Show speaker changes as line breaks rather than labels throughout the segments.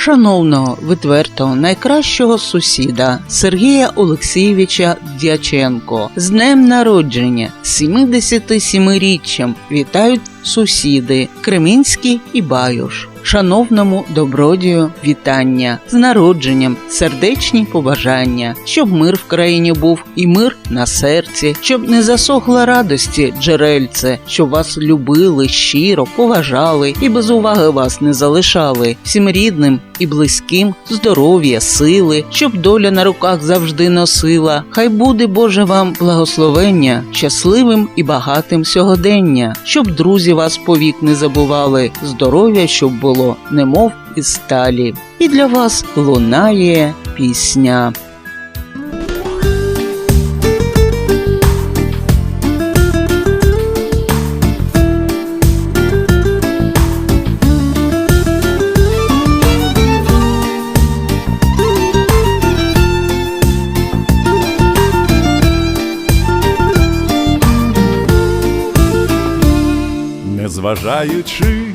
шановного, відвертого, найкращого сусіда Сергія Олексійовича Дяченко з днем народження, 77-річчям вітають сусіди Кремінський і Баюш. Шановному добродію вітання з народженням, сердечні побажання, щоб мир в країні був і мир на серці, щоб не засохла радості джерельце, щоб вас любили щиро, поважали і без уваги вас не залишали, всім рідним і близьким здоров'я, сили, щоб доля на руках завжди носила. Хай буде Боже вам благословення, щасливим і багатим сьогодення, щоб друзі вас повік не забували, здоров'я, щоб було, немов із сталі. І для вас лунає пісня.
Незважаючи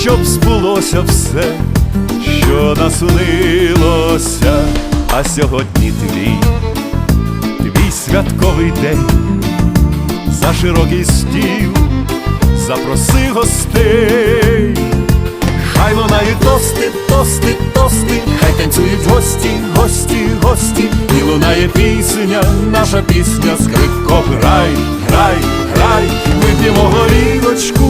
щоб збулося все, що наснилося, а сьогодні твій, твій святковий день. За широкий стіл, запроси гостей, хай лунають тости, тости, тости, хай танцюють гості, гості, гості, і лунає пісня, наша пісня, скрипко, грай, грай, грай, вип'ємо горілочку